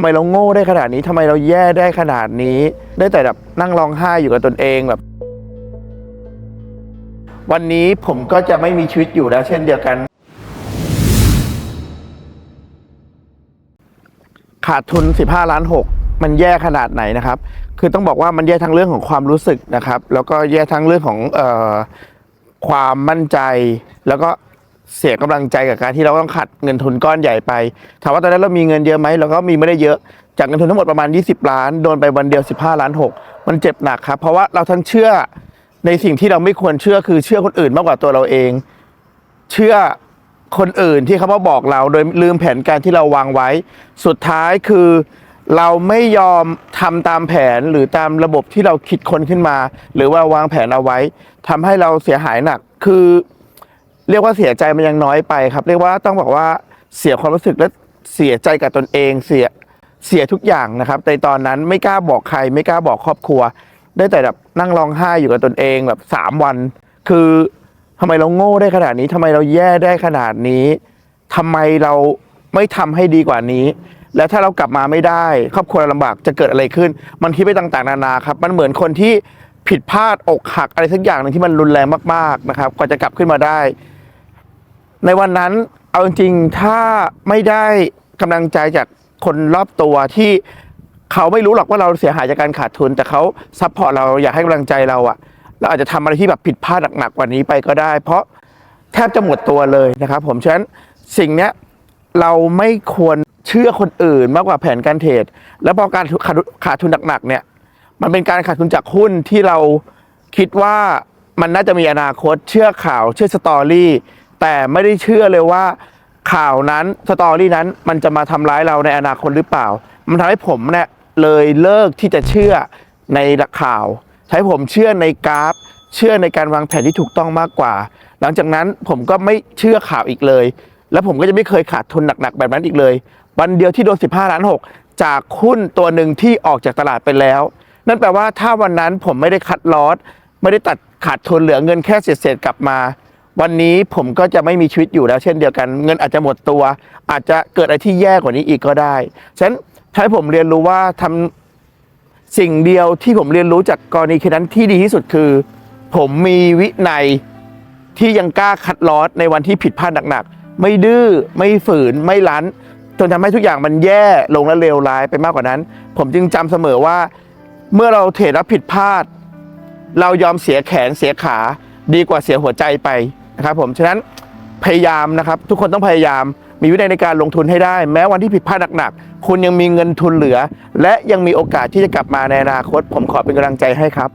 ทำไมเราโง่ได้ขนาดนี้ทำไมเราแย่ได้ขนาดนี้ ได้แต่แบบนั่งร้องไห้อยู่กับตนเองแบบ วันนี้ผมก็จะไม่มีชีวิตอยู่แล้ว เช่นเดียวกัน ขาดทุน 15 ล้าน 6 มันแย่ขนาดไหนนะครับ คือต้องบอกว่ามันแย่ทั้งเรื่องของความรู้สึกนะครับ แล้วก็แย่ทั้งเรื่องของออความมั่นใจแล้วก็ เสียกำลังใจกับการที่เราต้องขัดเงินทุนก้อนใหญ่ไป ถามว่าตอนนั้นเรามีเงินเยอะไหมเราก็มีไม่ได้เยอะ จากเงินทุนทั้งหมดประมาณ 20 ล้าน โดนไปวันเดียว 15 ล้าน 6 มันเจ็บหนักครับ เพราะว่าเราทั้งเชื่อในสิ่งที่เราไม่ควรเชื่อคือเชื่อคนอื่นมากกว่าตัวเราเอง เชื่อคนอื่นที่เขามาบอกเราโดยลืมแผนการที่เราวางไว้ สุดท้ายคือเราไม่ยอมทำตามแผนหรือตามระบบที่เราคิดคนขึ้นมา หรือว่าวางแผนเอาไว้ทำให้เราเสียหายหนัก คือ เรียกว่าเสียใจมันยังน้อยไปครับ เรียกว่าต้องบอกว่าเสียความรู้สึกและเสียใจกับตนเองเสียเสียทุกอย่างนะครับในตอนนั้นไม่กล้าบอกใคร ไม่กล้าบอกครอบครัว ได้แต่แบบนั่งร้องไห้อยู่กับตนเองแบบสามวัน คือทำไมเราโง่ได้ขนาดนี้ทำไมเราแย่ได้ขนาดนี้ทำไมเราไม่ทำให้ดีกว่านี้ แล้วถ้าเรากลับมาไม่ได้ ครอบครัวเราลำบากจะเกิดอะไรขึ้น มันคิดไปต่างๆ นานาครับ มันเหมือนคนที่ผิดพลาดอกหักอะไรสักอย่างหนึ่งที่มันรุนแรงมากๆนะครับกว่าจะกลับขึ้นมาได้ ในวันนั้นเอาจริงๆถ้าไม่ได้กำลังใจจากคนรอบตัวที่เขาไม่รู้หรอกว่าเราเสียหายจากการขาดทุน แต่เขาซัพพอร์ตเราอยากให้กำลังใจเราอะเราอาจจะทำอะไรที่แบบผิดพลาดหนักๆกว่านี้ไปก็ได้ เพราะแทบจะหมดตัวเลยนะครับ ผมฉะนั้นสิ่งเนี้ยเราไม่ควรเชื่อคนอื่นมากกว่าแผนการเทรดแล้วพอการขาดทุนขาดทุนหนักๆเนี่ย มันเป็นการขาดทุนจากหุ้นที่เราคิดว่ามันน่าจะมีอนาคตเชื่อข่าวเชื่อสตอรี่ แต่ไม่ได้เชื่อเลยว่าข่าวนั้นสตอรี่นั้นมันจะมาทำร้ายเราในอนาคตหรือเปล่า มันทำให้ผมเนี่ยเลยเลิกที่จะเชื่อในข่าว ใช้ผมเชื่อในกราฟ เชื่อในการวางแผนที่ถูกต้องมากกว่า หลังจากนั้นผมก็ไม่เชื่อข่าวอีกเลย แล้วผมก็จะไม่เคยขาดทุนหนักๆแบบนั้นอีกเลย วันเดียวที่โดน 15 ล้าน 6 จากหุ้นตัวหนึ่งที่ออกจากตลาดไปแล้ว นั่นแปลว่าถ้าวันนั้นผมไม่ได้คัดลอสไม่ได้ตัดขาดทุนเหลือเงินแค่เศษๆกลับมา วันนี้ผมก็จะไม่มีชีวิตอยู่แล้วเช่นเดียวกัน เงินอาจจะหมดตัว อาจจะเกิดอะไรที่แย่กว่านี้อีกก็ได้ฉะนั้นถ้าให้ผมเรียนรู้ว่าทำสิ่งเดียวที่ผมเรียนรู้จากกรณีเคสนั้นที่ดีที่สุดคือ ผมมีวินัยที่ยังกล้าคัดลอสในวันที่ผิดพลาดหนักๆ ไม่ดื้อไม่ฝืนไม่ลั้นจนทำให้ทุกอย่างมันแย่ลงและเลวร้ายไปมากกว่านั้น ผมจึงจำเสมอว่า เมื่อเราเทรดแล้วผิดพลาด เรายอมเสียแขนเสียขาดีกว่าเสียหัวใจไป นะครับผมฉะนั้นพยายามนะครับทุกคนต้องพยายามมีวินัยในการลงทุนให้ได้ แม้วันที่ผิดพลาดหนักๆคุณยังมีเงินทุนเหลือ และยังมีโอกาสที่จะกลับมาในอนาคต ผมขอเป็นกำลังใจให้ครับ